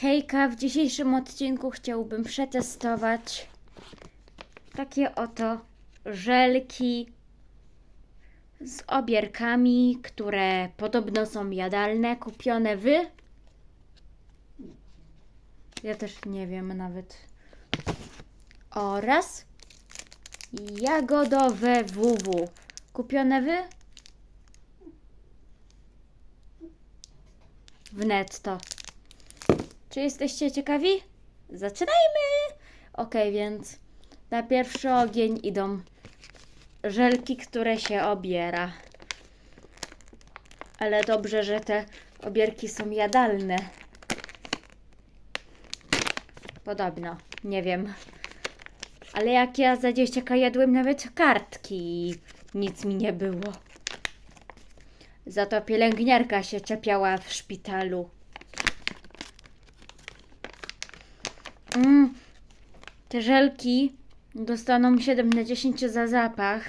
Hejka, w dzisiejszym odcinku chciałbym przetestować takie oto żelki z obierkami, które podobno są jadalne, kupione w... Ja też nie wiem nawet. Oraz jagodowe WW. Kupione w... W netto. Czy jesteście ciekawi? Zaczynajmy! Ok, więc na pierwszy ogień idą żelki, które się obiera. Ale dobrze, że te obierki są jadalne. Podobno, nie wiem. Ale jak ja za dzieciaka jadłem nawet kartki nic mi nie było. Za to pielęgniarka się czepiała w szpitalu. Mm, te żelki dostaną 7 na 10 za zapach.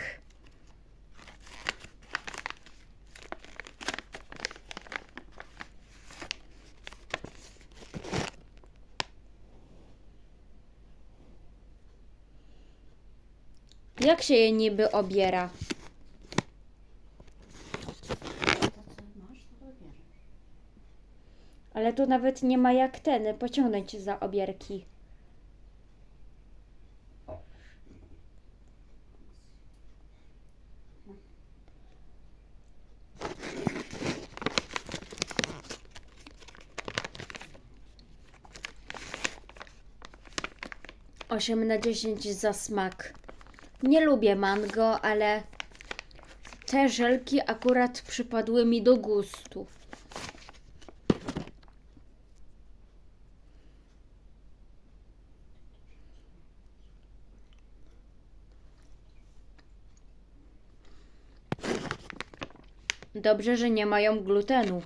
Jak się je niby obiera? Ale tu nawet nie ma jak ten pociągnąć za obierki. Osiem na 10 za smak. Nie lubię mango, ale te żelki akurat przypadły mi do gustu. Dobrze, że nie mają glutenu.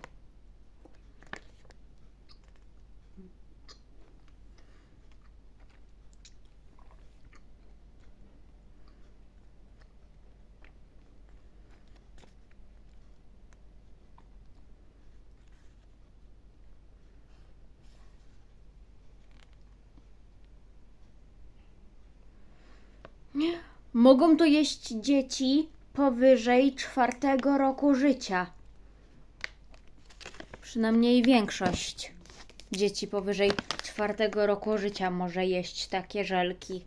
Mogą to jeść dzieci powyżej czwartego roku życia. Przynajmniej większość dzieci powyżej czwartego roku życia może jeść takie żelki.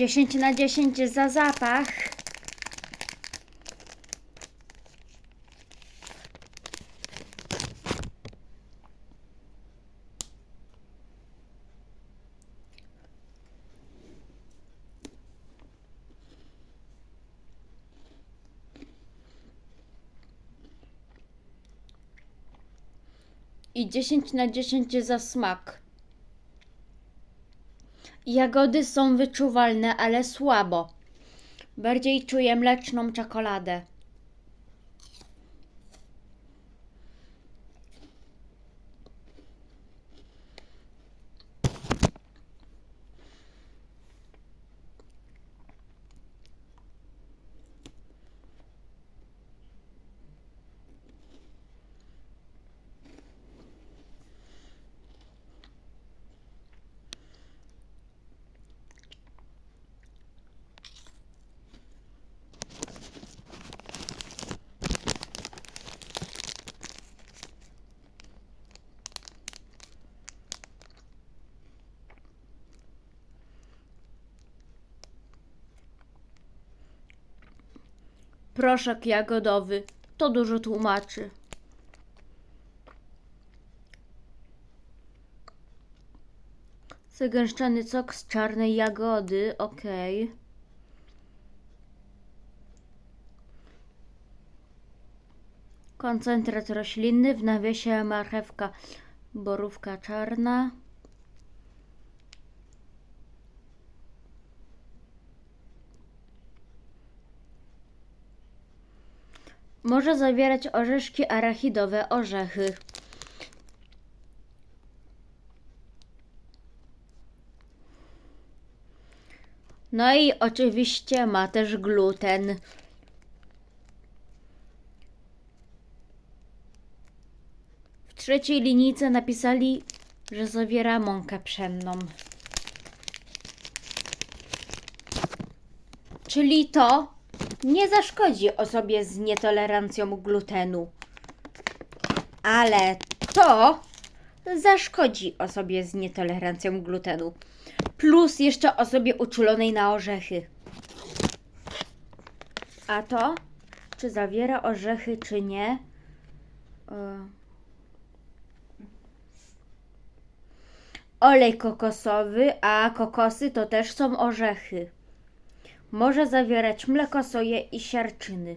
Dziesięć na dziesięć za zapach. I 10 na 10 za smak. Jagody są wyczuwalne, ale słabo. Bardziej czuję mleczną czekoladę. Proszek jagodowy to dużo tłumaczy. Zagęszczony sok z czarnej jagody, okej. Koncentrat roślinny w nawiasie marchewka, borówka czarna. Może zawierać orzeszki arachidowe, orzechy. No i oczywiście ma też gluten. W trzeciej linijce napisali, że zawiera mąkę pszenną. Czyli to nie zaszkodzi osobie z nietolerancją glutenu. Ale to zaszkodzi osobie z nietolerancją glutenu. Plus jeszcze osobie uczulonej na orzechy. A to, czy zawiera orzechy, czy nie? e, Olej kokosowy, a kokosy to też są orzechy. Może zawierać mleko, soję i siarczyny.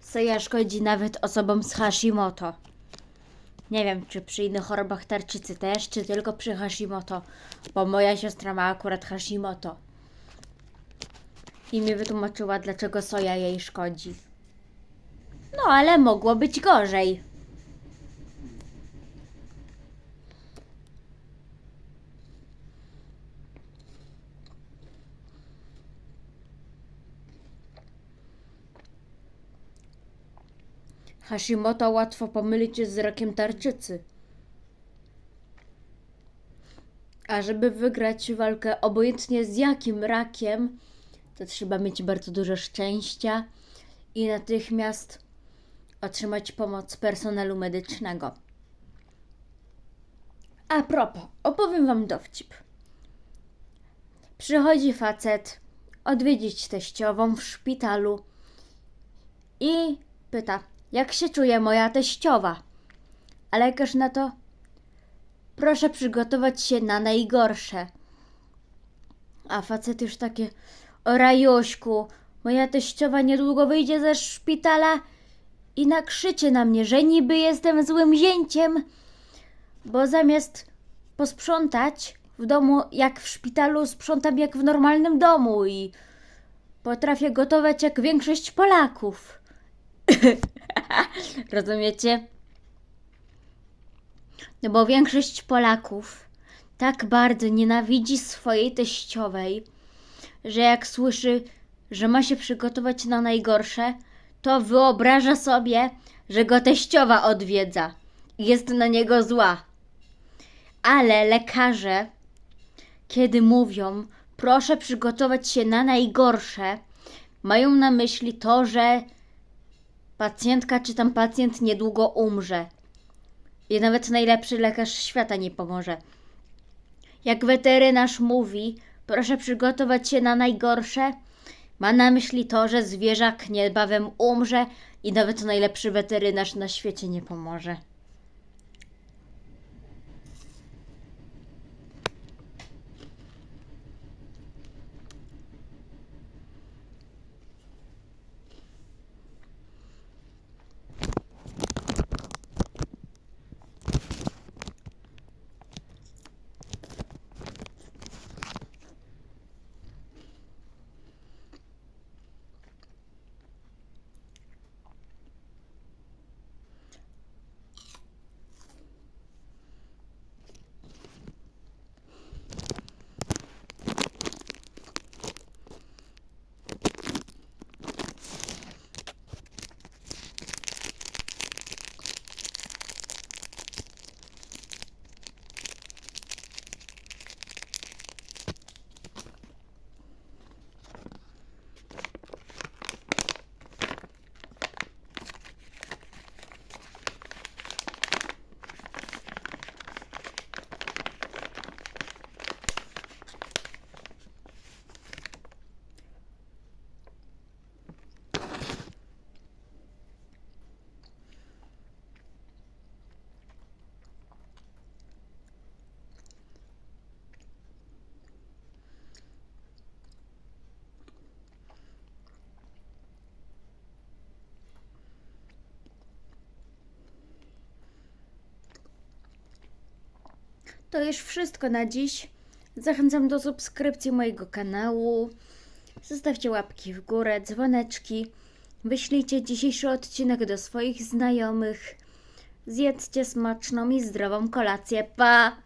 Soja szkodzi nawet osobom z Hashimoto. Nie wiem, czy przy innych chorobach tarczycy też, czy tylko przy Hashimoto, bo moja siostra ma akurat Hashimoto. I mi wytłumaczyła, dlaczego soja jej szkodzi. No, ale mogło być gorzej. Hashimoto łatwo pomylić z rakiem tarczycy. A żeby wygrać walkę obojętnie z jakim rakiem, to trzeba mieć bardzo dużo szczęścia i natychmiast otrzymać pomoc personelu medycznego. A propos, opowiem wam dowcip. Przychodzi facet odwiedzić teściową w szpitalu i pyta, jak się czuje moja teściowa? A lekarz na to, proszę przygotować się na najgorsze. A facet już takie, o rajuśku, moja teściowa niedługo wyjdzie ze szpitala i nakrzycie na mnie, że niby jestem złym zięciem, bo zamiast posprzątać w domu jak w szpitalu, sprzątam jak w normalnym domu i potrafię gotować jak większość Polaków. Rozumiecie? No bo większość Polaków tak bardzo nienawidzi swojej teściowej, że jak słyszy, że ma się przygotować na najgorsze, to wyobraża sobie, że go teściowa odwiedza i jest na niego zła. Ale lekarze, kiedy mówią, proszę przygotować się na najgorsze, mają na myśli to, że pacjentka czy tam pacjent niedługo umrze. I nawet najlepszy lekarz świata nie pomoże. Jak weterynarz mówi, proszę przygotować się na najgorsze, ma na myśli to, że zwierzak niebawem umrze i nawet najlepszy weterynarz na świecie nie pomoże. To już wszystko na dziś. Zachęcam do subskrypcji mojego kanału. Zostawcie łapki w górę, dzwoneczki. Wyślijcie dzisiejszy odcinek do swoich znajomych. Zjedzcie smaczną i zdrową kolację. Pa!